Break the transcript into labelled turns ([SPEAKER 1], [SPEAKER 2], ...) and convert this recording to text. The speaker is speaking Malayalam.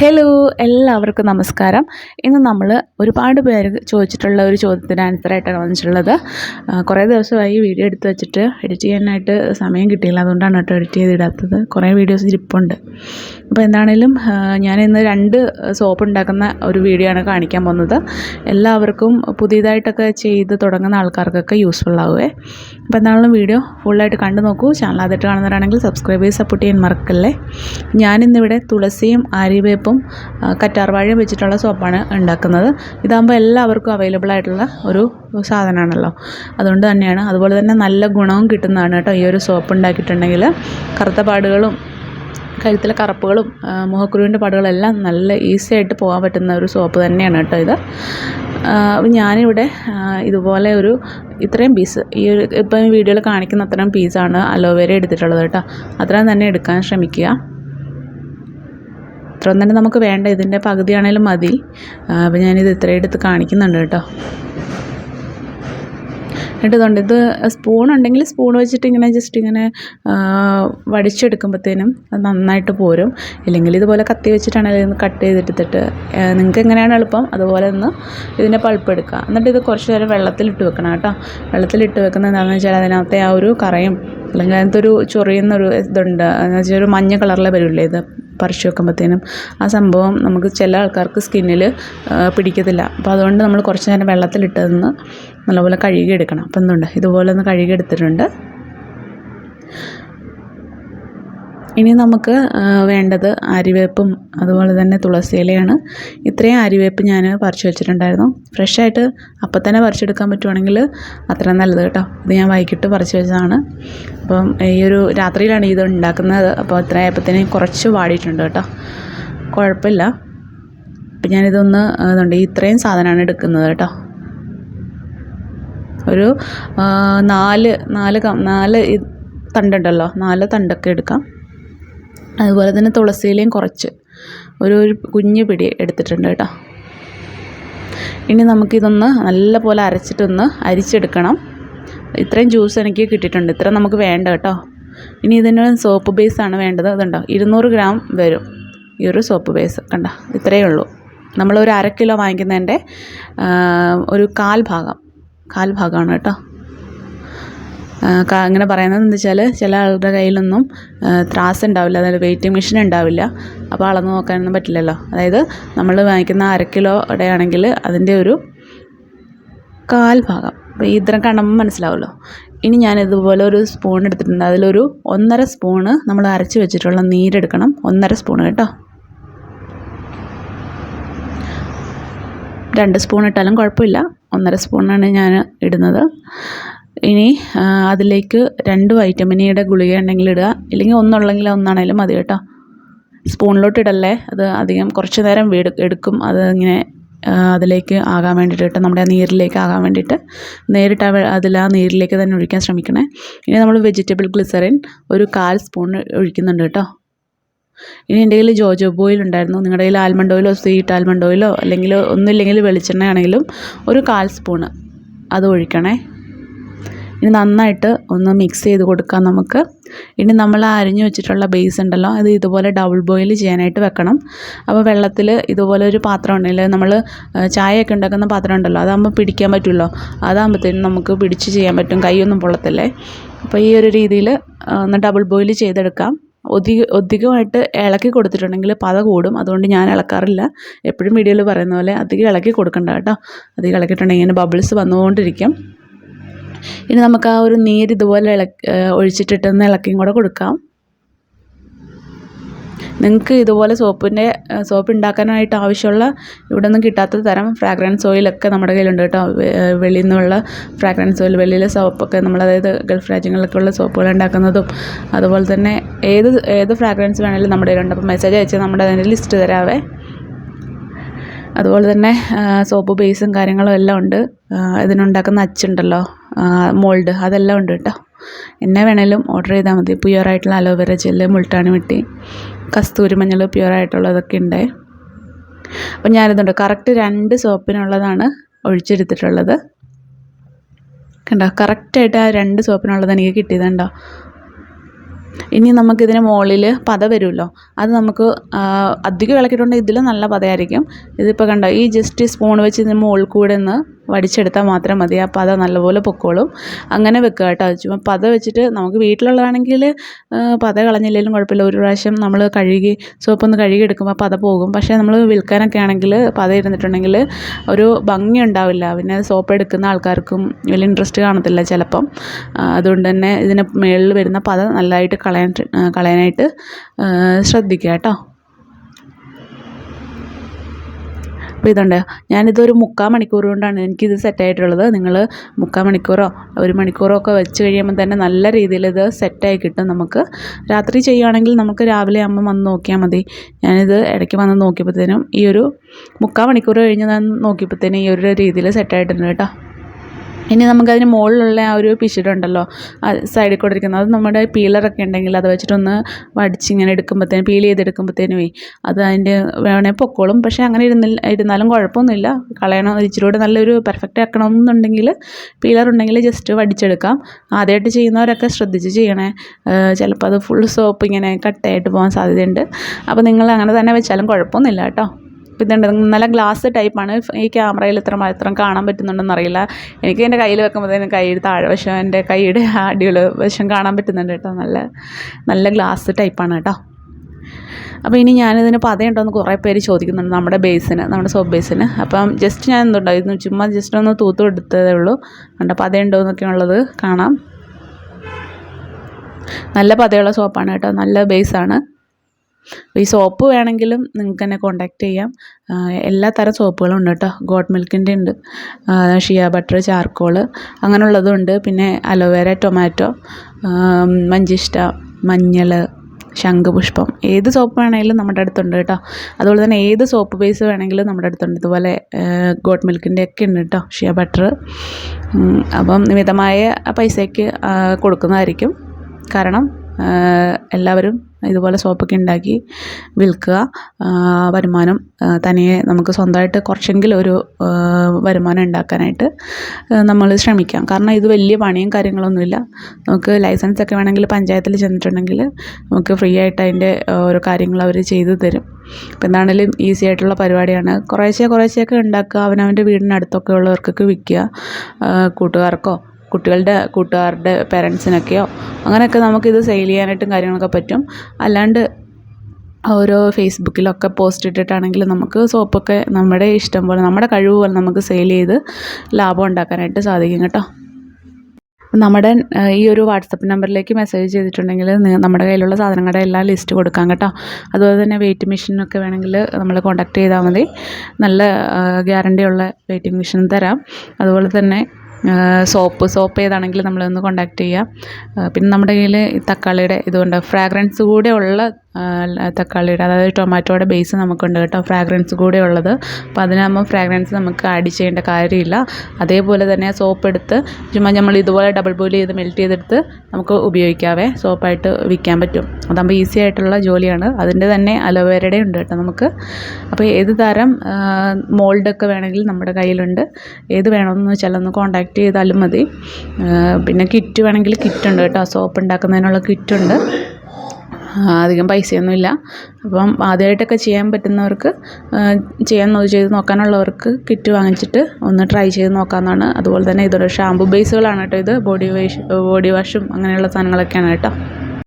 [SPEAKER 1] ഹലോ എല്ലാവർക്കും നമസ്കാരം. ഇന്ന് നമ്മൾ ഒരുപാട് പേര് ചോദിച്ചിട്ടുള്ള ഒരു ചോദ്യത്തിന് ആൻസറായിട്ടാണ് വന്നിട്ടുള്ളത്. കുറേ ദിവസമായി വീഡിയോ എടുത്ത് വെച്ചിട്ട് എഡിറ്റ് ചെയ്യാനായിട്ട് സമയം കിട്ടിയില്ല. അതുകൊണ്ടാണ് കേട്ടോ എഡിറ്റ് ചെയ്തിടാത്തത് കുറേ വീഡിയോസ് ഇരിപ്പുണ്ട്. അപ്പോൾ എന്താണേലും ഞാൻ ഇന്ന് രണ്ട് സോപ്പ് ഉണ്ടാക്കുന്ന ഒരു വീഡിയോ ആണ് കാണിക്കാൻ പോകുന്നത്. എല്ലാവർക്കും പുതിയതായിട്ടൊക്കെ ചെയ്ത് തുടങ്ങുന്ന ആൾക്കാർക്കൊക്കെ യൂസ്ഫുൾ ആവുമേ അപ്പോൾ എന്താണെങ്കിലും വീഡിയോ ഫുള്ളായിട്ട് കണ്ടു നോക്കൂ. ചാനൽ ആദ്യമായിട്ട് കാണുന്നവരാണെങ്കിൽ സബ്സ്ക്രൈബ് ചെയ്ത് സപ്പോർട്ട് ചെയ്യാൻ മറക്കല്ലേ. ഞാനിന്നിവിടെ തുളസിയും ആര്യവേപ്പും ആ, കറ്റാർവാഴയും വെച്ചിട്ടുള്ള സോപ്പാണ് ഉണ്ടാക്കുന്നത്. ഇതാകുമ്പോൾ എല്ലാവർക്കും അവൈലബിൾ ആയിട്ടുള്ള ഒരു സാധനമാണല്ലോ. അതുകൊണ്ട് തന്നെയാണ് അതുപോലെ തന്നെ നല്ല ഗുണവും കിട്ടുന്നതാണ് കേട്ടോ ഈ ഒരു സോപ്പ് ഉണ്ടാക്കിയിട്ടുണ്ടെങ്കിൽ കറുത്ത പാടുകളും കഴുത്തിലെ കറുപ്പുകളും മുഖക്കുരുവിന്റെ പാടുകളെല്ലാം നല്ല ഈസി ആയിട്ട് പോകാൻ പറ്റുന്ന ഒരു സോപ്പ് തന്നെയാണ് കേട്ടോ ഇത്. ഞാനിവിടെ ഇതുപോലെ ഒരു ഇത്രയും പീസ് ഈ ഒരു ഇപ്പം വീഡിയോയിൽ കാണിക്കുന്ന അത്രയും പീസാണ് അലോവേര എടുത്തിട്ടുള്ളത് കേട്ടോ. അത്രയും തന്നെ എടുക്കാൻ ശ്രമിക്കുക. ഇത്രയും തന്നെ നമുക്ക് വേണ്ട ഇതിന്റെ പകുതിയാണേലും മതി. അപ്പോൾ ഞാനിത് ഇത്രയും എടുത്ത് കാണിക്കുന്നുണ്ട് കേട്ടോ. ഇട്ടതുണ്ട് ഇത് സ്പൂൺ ഉണ്ടെങ്കിൽ സ്പൂൺ വെച്ചിട്ട് ഇങ്ങനെ ജസ്റ്റ് ഇങ്ങനെ വടിച്ചെടുക്കുമ്പോഴത്തേനും അത് നന്നായിട്ട് പോരും. ഇല്ലെങ്കിൽ ഇതുപോലെ കത്തി വെച്ചിട്ടാണെങ്കിൽ കട്ട് ചെയ്തെടുത്തിട്ട് നിങ്ങൾക്ക് എങ്ങനെയാണ് എളുപ്പം അതുപോലെ ഒന്ന് ഇതിന്റെ പൾപ്പ് എടുക്കുക. എന്നിട്ട് ഇത് കുറച്ച് നേരം വെള്ളത്തിലിട്ട് വെക്കണം കേട്ടോ. വെള്ളത്തിലിട്ട് വെക്കുന്നത് എന്താണെന്ന് വെച്ചാൽ അതിനകത്തെ ആ ഒരു കറയും അല്ലെങ്കിൽ അതിനകത്തൊരു ചൊറിയുന്നൊരു ഇതുണ്ട്. എന്ന് വെച്ചാൽ ഒരു മഞ്ഞ കളറിൽ വരില്ലേ ഇത്? പറിച്ച് വെക്കുമ്പോഴത്തേനും ആ സംഭവം നമുക്ക് ചില ആൾക്കാർക്ക് സ്കിന്നിൽ പിടിക്കത്തില്ല. അപ്പോൾ അതുകൊണ്ട് നമ്മൾ കുറച്ച് നേരം വെള്ളത്തിലിട്ടതൊന്ന് നല്ലപോലെ കഴുകിയെടുക്കണം. അപ്പം എന്തുണ്ട്? ഇതുപോലെ ഒന്ന് കഴുകിയെടുത്തിട്ടുണ്ട്. ഇനി നമുക്ക് വേണ്ടത് ആര്യവേപ്പും അതുപോലെ തന്നെ തുളസി ഇലയാണ്. ഇത്രയും ആര്യവേപ്പ് ഞാൻ പറിച്ചു വെച്ചിട്ടുണ്ടായിരുന്നു. ഫ്രഷായിട്ട് അപ്പം തന്നെ പറിച്ചെടുക്കാൻ പറ്റുവാണെങ്കിൽ അത്രയും നല്ലത് കേട്ടോ. ഇത് ഞാൻ വൈകിട്ട് പറിച്ചു വെച്ചതാണ്. അപ്പം ഈ ഒരു രാത്രിയിലാണ് ഇത് ഉണ്ടാക്കുന്നത്. അപ്പോൾ അത്ര ആയപ്പോഴത്തേന് കുറച്ച് വാടിയിട്ടുണ്ട് കേട്ടോ. കുഴപ്പമില്ല. അപ്പം ഞാനിതൊന്ന് അതുകൊണ്ട് ഇത്രയും സാധനമാണ് എടുക്കുന്നത് കേട്ടോ. ഒരു നാല് നാല് നാല് തണ്ടുണ്ടല്ലോ. നാല് തണ്ടൊക്കെ എടുക്കാം. അതുപോലെ തന്നെ തുളസിയിലയും കുറച്ച് ഒരു ഒരു കുഞ്ഞ് പിടി എടുത്തിട്ടുണ്ട് കേട്ടോ. ഇനി നമുക്കിതൊന്ന് നല്ല പോലെ അരച്ചിട്ടൊന്ന് അരിച്ചെടുക്കണം. ഇത്രയും ജ്യൂസ് എനിക്ക് കിട്ടിയിട്ടുണ്ട്. ഇത്ര നമുക്ക് വേണ്ട കേട്ടോ. ഇനി ഇതിന് സോപ്പ് ബേസാണ് വേണ്ടത്. അതുണ്ടോ? ഇരുന്നൂറ് ഗ്രാം വരും. ഈ ഒരു സോപ്പ് ബേസ് കണ്ട ഇത്രയേ ഉള്ളൂ. നമ്മളൊരു അര കിലോ വാങ്ങിക്കുന്നതിന്റെ ഒരു കാൽ ഭാഗം. കാൽ ഭാഗമാണ് കേട്ടോ. അങ്ങനെ പറയുന്നത് എന്താ വെച്ചാൽ ചില ആളുടെ കയ്യിലൊന്നും ത്രാസ് ഉണ്ടാവില്ല അതായത് വെയിറ്റിംഗ് മെഷീൻ ഉണ്ടാവില്ല അപ്പോൾ അളന്ന് നോക്കാനൊന്നും പറ്റില്ലല്ലോ. അതായത് നമ്മൾ വാങ്ങിക്കുന്ന അര കിലോയുടെ ആണെങ്കിൽ അതിന്റെ ഒരു കാൽ ഭാഗം. അപ്പോൾ ഈ ഇത്രയും കാണുമ്പോൾ മനസ്സിലാവുമല്ലോ ഇനി ഞാൻ ഇതുപോലെ ഒരു സ്പൂൺ എടുത്തിട്ടുണ്ട്. അതിലൊരു ഒന്നര സ്പൂണ് നമ്മൾ അരച്ച് വെച്ചിട്ടുള്ള നീരെടുക്കണം. ഒന്നര സ്പൂൺ കേട്ടോ. രണ്ട് സ്പൂൺ ഇട്ടാലും കുഴപ്പമില്ല. ഒന്നര സ്പൂണാണ് ഞാൻ ഇടുന്നത്. ഇനി അതിലേക്ക് രണ്ട് വൈറ്റമിനിയുടെ ഗുളിക ഉണ്ടെങ്കിൽ ഇടുക. ഇല്ലെങ്കിൽ ഒന്നുള്ളെങ്കിൽ ഒന്നാണേലും മതി കേട്ടോ. സ്പൂണിലോട്ട് ഇടല്ലേ അത് അധികം കുറച്ച് നേരം വീട് എടുക്കും. അത് ഇങ്ങനെ അതിലേക്ക് ആകാൻ വേണ്ടിയിട്ട് നമ്മുടെ ആ നീരിലേക്ക് ആകാൻ വേണ്ടിയിട്ട്. നേരിട്ട് അതിൽ ആ നീരിലേക്ക് തന്നെ ഒഴിക്കാൻ ശ്രമിക്കണേ. ഇനി നമ്മൾ വെജിറ്റബിൾ ഗ്ലിസറിൻ ഒരു കാൽ സ്പൂൺ ഒഴിക്കുന്നുണ്ട് കേട്ടോ. ഇനി എന്റെ കയ്യിൽ ജോജോ ഓയിൽ ഉണ്ടായിരുന്നു. നിങ്ങളുടെ കയ്യിൽ ആൽമണ്ട് ഓയിലോ സ്വീറ്റ് ആൽമണ്ട് ഓയിലോ അല്ലെങ്കിൽ ഒന്നുമില്ലെങ്കിൽ വെളിച്ചെണ്ണ ആണെങ്കിലും ഒരു കാൽ സ്പൂണ് അത് ഒഴിക്കണേ. ഇനി നന്നായിട്ട് ഒന്ന് മിക്സ് ചെയ്ത് കൊടുക്കാം നമുക്ക്. ഇനി നമ്മൾ അരിഞ്ഞു വെച്ചിട്ടുള്ള ബേസ് ഉണ്ടല്ലോ അത് ഇതുപോലെ ഡബിൾ ബോയിൽ ചെയ്യാനായിട്ട് വെക്കണം. അപ്പോൾ വെള്ളത്തിൽ ഇതുപോലെ ഒരു പാത്രം ഉണ്ടെങ്കിൽ നമ്മൾ ചായയൊക്കെ ഉണ്ടാക്കുന്ന പാത്രം ഉണ്ടല്ലോ അതാകുമ്പോൾ പിടിക്കാൻ പറ്റുമല്ലോ? അതാകുമ്പോഴത്തേനും നമുക്ക് പിടിച്ച് ചെയ്യാൻ പറ്റും കൈയൊന്നും പൊള്ളത്തില്ലേ? അപ്പോൾ ഈ ഒരു രീതിയിൽ ഒന്ന് ഡബിൾ ബോയിൽ ചെയ്തെടുക്കാം. ഒതിക ഒധികമായിട്ട് ഇളക്കി കൊടുത്തിട്ടുണ്ടെങ്കിൽ പത കൂടും അതുകൊണ്ട് ഞാൻ ഇളക്കാറില്ല. എപ്പോഴും വീഡിയോയിൽ പറയുന്ന പോലെ അധികം ഇളക്കി കൊടുക്കണ്ട കേട്ടോ. അധികം ഇളക്കിയിട്ടുണ്ടെങ്കിൽ ഇങ്ങനെ ബബിൾസ് വന്നുകൊണ്ടിരിക്കും. ഇനി നമുക്ക് ആ ഒരു നീര് ഇതുപോലെ ഇളക്കി ഒഴിച്ചിട്ടിട്ടൊന്ന് ഇളക്കിയും കൂടെ കൊടുക്കാം. നിങ്ങൾക്ക് ഇതുപോലെ സോപ്പിന്റെ സോപ്പ് ഉണ്ടാക്കാനായിട്ട് ആവശ്യമുള്ള ഇവിടെ ഒന്നും കിട്ടാത്ത തരം ഫ്രാഗ്രൻസ് ഓയിലൊക്കെ നമ്മുടെ കയ്യിലുണ്ട് കേട്ടോ. വെളിയിൽ നിന്നുള്ള ഫ്രാഗ്രൻസ് ഓയിൽ വെളിയിലെ സോപ്പൊക്കെ നമ്മൾ അതായത് ഗൾഫ് രാജ്യങ്ങളിലൊക്കെ ഉള്ള സോപ്പുകൾ ഉണ്ടാക്കുന്നതും അതുപോലെ തന്നെ ഏത് ഏത് ഫ്രാഗ്രൻസ് വേണമെങ്കിലും നമ്മുടെ കയ്യിലുണ്ട്. അപ്പോൾ മെസ്സേജ് അയച്ചാൽ നമ്മുടെ അതിന്റെ ലിസ്റ്റ് തരാവേ. അതുപോലെ തന്നെ സോപ്പ് ബേസും കാര്യങ്ങളും എല്ലാം ഉണ്ട്. ഇതിനുണ്ടാക്കുന്ന അച്ചുണ്ടല്ലോ. മോൾഡ് അതെല്ലാം ഉണ്ട് കേട്ടോ എന്നെ വേണേലും ഓർഡർ ചെയ്താൽ മതി. പ്യുവറായിട്ടുള്ള aloe vera gel multani mitti. കസ്തൂരി മഞ്ഞൾ പ്യുവറായിട്ടുള്ളതൊക്കെ ഉണ്ട് അപ്പം ഞാനിതുണ്ട്. കറക്റ്റ് രണ്ട് സോപ്പിനുള്ളതാണ് ഒഴിച്ചെടുത്തിട്ടുള്ളത്. കണ്ടോ? കറക്റ്റായിട്ട് ആ രണ്ട് സോപ്പിനുള്ളത് എനിക്ക് കിട്ടിയതുണ്ടോ? ഇനി നമുക്കിതിന് മുകളിൽ പത വരുമല്ലോ. അത് നമുക്ക് അധികം ഇളക്കിയിട്ടുണ്ടെങ്കിൽ ഇതിലും നല്ല പതയായിരിക്കും. ഇതിപ്പോൾ കണ്ടോ? ഈ ജസ്റ്റ് സ്പൂൺ വെച്ച് ഇതിന് മുകളിൽ കൂടെ ഒന്ന് വടിച്ചെടുത്താൽ മാത്രം മതി. ആ പത നല്ലപോലെ പൊക്കോളും. അങ്ങനെ വെക്കുക കേട്ടോ. ചുമ്മാ പത വെച്ചിട്ട് നമുക്ക് വീട്ടിലുള്ളതാണെങ്കിൽ പത കളഞ്ഞില്ലെങ്കിലും കുഴപ്പമില്ല. ഒരു പ്രാവശ്യം നമ്മൾ കഴുകി സോപ്പൊന്ന് കഴുകി എടുക്കുമ്പോൾ പത പോകും. പക്ഷേ നമ്മൾ വിൽക്കാനൊക്കെ ആണെങ്കിൽ പത ഇരുന്നിട്ടുണ്ടെങ്കിൽ ഒരു ഭംഗി ഉണ്ടാവില്ല. പിന്നെ സോപ്പ് എടുക്കുന്ന ആൾക്കാർക്കും വലിയ ഇൻട്രസ്റ്റ് കാണത്തില്ല ചിലപ്പം. അതുകൊണ്ട് തന്നെ ഇതിന് മുകളിൽ വരുന്ന പത നല്ലതായിട്ട് കളയാൻ കളയാനായിട്ട് ശ്രദ്ധിക്കുക കേട്ടോ. അപ്പോൾ ഇതുണ്ട്. ഞാനിതൊരു മുക്കാൽ മണിക്കൂർ കൊണ്ടാണ് എനിക്കിത് സെറ്റായിട്ടുള്ളത് നിങ്ങൾ മുക്കാൽ മണിക്കൂറോ ഒരു മണിക്കൂറോ ഒക്കെ വെച്ച് കഴിയുമ്പോൾ തന്നെ നല്ല രീതിയിൽ ഇത് സെറ്റായി കിട്ടും നമുക്ക്. രാത്രി ചെയ്യുകയാണെങ്കിൽ നമുക്ക് രാവിലെ അമ്മ വന്ന് നോക്കിയാൽ മതി. ഞാനിത് ഇടയ്ക്ക് വന്ന് നോക്കിയപ്പോഴത്തേനും ഈ ഒരു മുക്കാൽ മണിക്കൂർ കഴിഞ്ഞ് ഞാൻ നോക്കിയപ്പോഴത്തേനും ഈ ഒരു രീതിയിൽ സെറ്റായിട്ടുണ്ട് കേട്ടോ. ഇനി നമുക്കതിന് മുകളിലുള്ള ആ ഒരു പിശുടുണ്ടല്ലോ സൈഡിൽ കൂടെ ഇരിക്കുന്നത്. അത് നമ്മുടെ പീലറൊക്കെ ഉണ്ടെങ്കിൽ അത് വെച്ചിട്ടൊന്ന് വടിച്ചിങ്ങനെ എടുക്കുമ്പോഴത്തേനും പീൽ ചെയ്തെടുക്കുമ്പോഴത്തേനുമേ അത് അതിന്റെ വേണേൽ പൊക്കോളും. പക്ഷേ അങ്ങനെ ഇരുന്നില്ല ഇരുന്നാലും കുഴപ്പമൊന്നുമില്ല. കളയണം ഇച്ചിരി കൂടെ നല്ലൊരു പെർഫെക്റ്റ് ആക്കണമെന്നുണ്ടെങ്കിൽ പീലർ ഉണ്ടെങ്കിൽ ജസ്റ്റ് വടിച്ചെടുക്കാം. ആദ്യമായിട്ട് ചെയ്യുന്നവരൊക്കെ ശ്രദ്ധിച്ച് ചെയ്യണേ. ചിലപ്പോൾ അത് ഫുൾ സോപ്പ് ഇങ്ങനെ കട്ടയായിട്ട് പോകാൻ സാധ്യതയുണ്ട്. അപ്പോൾ നിങ്ങൾ അങ്ങനെ തന്നെ വെച്ചാലും കുഴപ്പമൊന്നുമില്ല കേട്ടോ. അപ്പോൾ ഇതുണ്ട് നല്ല ഗ്ലാസ് ടൈപ്പാണ് ഈ ക്യാമറയിൽ ഇത്ര മാത്രം കാണാൻ പറ്റുന്നുണ്ടെന്ന് അറിയില്ല. എനിക്ക് എന്റെ കയ്യിൽ വെക്കുമ്പോഴത്തേനും കൈ താഴെ വശം എന്റെ കൈയുടെ അടികൾ വശം കാണാൻ പറ്റുന്നുണ്ട് കേട്ടോ. നല്ല നല്ല ഗ്ലാസ് ടൈപ്പാണ് കേട്ടോ. അപ്പോൾ ഇനി ഞാനിതിന് പതയുണ്ടോയെന്ന് കുറേ പേര് ചോദിക്കുന്നുണ്ട് നമ്മുടെ ബേസിന് നമ്മുടെ സോപ്പ് ബേസിന് അപ്പം ജസ്റ്റ് ഞാൻ എന്തുണ്ടോ? ഇന്ന് ചുമ്മാ ജസ്റ്റ് ഒന്ന് തൂത്തു എടുത്തതേ ഉള്ളൂ. കണ്ട പതയുണ്ടോ എന്നൊക്കെ ഉള്ളത് കാണാം. നല്ല പതയുള്ള സോപ്പാണ് കേട്ടോ. നല്ല ബേസാണ് ഈ സോപ്പ് വേണമെങ്കിലും നിങ്ങൾക്ക് എന്നെ കോൺടാക്റ്റ് ചെയ്യാം. എല്ലാ തരം സോപ്പുകളും ഉണ്ട് കേട്ടോ. ഗോട്ട് മിൽക്കിന്റെ ഉണ്ട്. ഷിയ ബട്ടർ ചാർക്കോൾ അങ്ങനെയുള്ളതും ഉണ്ട്. പിന്നെ അലോവേര ടൊമാറ്റോ മഞ്ചിഷ്ട മഞ്ഞൾ ശംഖുപുഷ്പം ഏത് സോപ്പ് വേണമെങ്കിലും നമ്മുടെ അടുത്തുണ്ട് കേട്ടോ. അതുപോലെ തന്നെ ഏത് സോപ്പ് ബേസ് വേണമെങ്കിലും നമ്മുടെ അടുത്തുണ്ട്. ഇതുപോലെ ഗോട്ട് മിൽക്കിന്റെ ഒക്കെ ഉണ്ട് കേട്ടോ ഷിയ ബട്ടർ. അപ്പം മിതമായ പൈസയ്ക്ക് കൊടുക്കുന്നതായിരിക്കും. കാരണം എല്ലാവരും ഇതുപോലെ സോപ്പൊക്കെ ഉണ്ടാക്കി വിൽക്കുക. വരുമാനം തനിയെ നമുക്ക് സ്വന്തമായിട്ട് കുറച്ചെങ്കിലും ഒരു വരുമാനം ഉണ്ടാക്കാനായിട്ട് നമ്മൾ ശ്രമിക്കാം. കാരണം ഇത് വലിയ പണിയും കാര്യങ്ങളൊന്നുമില്ല. നമുക്ക് ലൈസൻസ് ഒക്കെ വേണമെങ്കിൽ പഞ്ചായത്തിൽ ചെന്നിട്ടുണ്ടെങ്കിൽ നമുക്ക് ഫ്രീ ആയിട്ട് അതിന്റെ ഓരോ കാര്യങ്ങൾ അവർ ചെയ്തു തരും. അപ്പം എന്താണെങ്കിലും ഈസി ആയിട്ടുള്ള പരിപാടിയാണ്. കുറേശ്ശെ കുറേശ്ശെയൊക്കെ ഉണ്ടാക്കുക. അവനവന്റെ വീടിനടുത്തൊക്കെ ഉള്ളവർക്കൊക്കെ വിൽക്കുക. കൂട്ടുകാർക്കോ? കുട്ടികളുടെ കൂട്ടുകാരുടെ പേരൻസിനൊക്കെയോ അങ്ങനെയൊക്കെ നമുക്കിത് സെയിൽ ചെയ്യാനായിട്ടും കാര്യങ്ങളൊക്കെ പറ്റും. അല്ലാണ്ട് ഓരോ ഫേസ്ബുക്കിലൊക്കെ പോസ്റ്റ് ഇട്ടിട്ടാണെങ്കിൽ നമുക്ക് സോപ്പൊക്കെ നമ്മുടെ ഇഷ്ടം പോലെ നമ്മുടെ കഴിവ് പോലെ നമുക്ക് സെയിൽ ചെയ്ത് ലാഭം ഉണ്ടാക്കാനായിട്ട് സാധിക്കും കേട്ടോ. നമ്മുടെ ഈ ഒരു വാട്സപ്പ് നമ്പറിലേക്ക് മെസ്സേജ് ചെയ്തിട്ടുണ്ടെങ്കിൽ നമ്മുടെ കയ്യിലുള്ള സാധനങ്ങളുടെ എല്ലാം ലിസ്റ്റ് കൊടുക്കാം കേട്ടോ. അതുപോലെ തന്നെ വെയിറ്റ് മെഷീനൊക്കെ വേണമെങ്കിൽ നമ്മൾ കോൺടാക്ട് ചെയ്താൽ മതി. നല്ല ഗ്യാരണ്ടിയുള്ള വെയിറ്റിംഗ് മെഷീൻ തരാം. അതുപോലെ തന്നെ സോപ്പ് സോപ്പ് ഏതാണെങ്കിലും നമ്മളൊന്ന് കോണ്ടാക്ട് ചെയ്യുക. പിന്നെ നമ്മുടെ കയ്യിൽ തക്കാളിയുടെ ഇതുകൊണ്ട് ഫ്രാഗ്രൻസ് കൂടെ ഉള്ള തക്കാളിയുടെ അതായത് ടൊമാറ്റോയുടെ ബേസ് നമുക്കുണ്ട് കേട്ടോ ഫ്രാഗ്രൻസ് കൂടെ ഉള്ളത്. അപ്പോൾ അതിനാകുമ്പോൾ ഫ്രാഗ്രൻസ് നമുക്ക് ആഡ് ചെയ്യേണ്ട കാര്യമില്ല. അതേപോലെ തന്നെ സോപ്പ് എടുത്ത് ചുമ്മാ നമ്മൾ ഇതുപോലെ ഡബിൾ ബോയിൽ ചെയ്ത് മെൽറ്റ് ചെയ്തെടുത്ത് നമുക്ക് ഉപയോഗിക്കാവേ സോപ്പായിട്ട് വിൽക്കാൻ പറ്റും. അതാകുമ്പോൾ ഈസി ആയിട്ടുള്ള ജോലിയാണ്. അതിന്റെ തന്നെ അലോവേരയുടെ ഉണ്ട് കേട്ടോ നമുക്ക്. അപ്പോൾ ഏത് തരം മോൾഡൊക്കെ വേണമെങ്കിൽ നമ്മുടെ കയ്യിലുണ്ട്. ഏത് വേണമെന്ന് വെച്ചാൽ ഒന്ന് കോൺടാക്റ്റ് ചെയ്താലും മതി. പിന്നെ കിറ്റ് വേണമെങ്കിൽ കിറ്റ് ഉണ്ട് കേട്ടോ. സോപ്പ് ഉണ്ടാക്കുന്നതിനുള്ള കിറ്റുണ്ട് അധികം പൈസയൊന്നുമില്ല. അപ്പം ആദ്യമായിട്ടൊക്കെ ചെയ്യാൻ പറ്റുന്നവർക്ക് ചെയ്യാൻ ചെയ്ത് നോക്കാനുള്ളവർക്ക് കിറ്റ് വാങ്ങിച്ചിട്ട് ഒന്ന് ട്രൈ ചെയ്ത് നോക്കാവുന്നതാണ്. അതുപോലെ തന്നെ ഇതൊരു ഷാമ്പു ബേസുകളാണ് കേട്ടോ ഇത്. ബോഡി വാഷ് ബോഡി വാഷും അങ്ങനെയുള്ള സാധനങ്ങളൊക്കെയാണ് കേട്ടോ.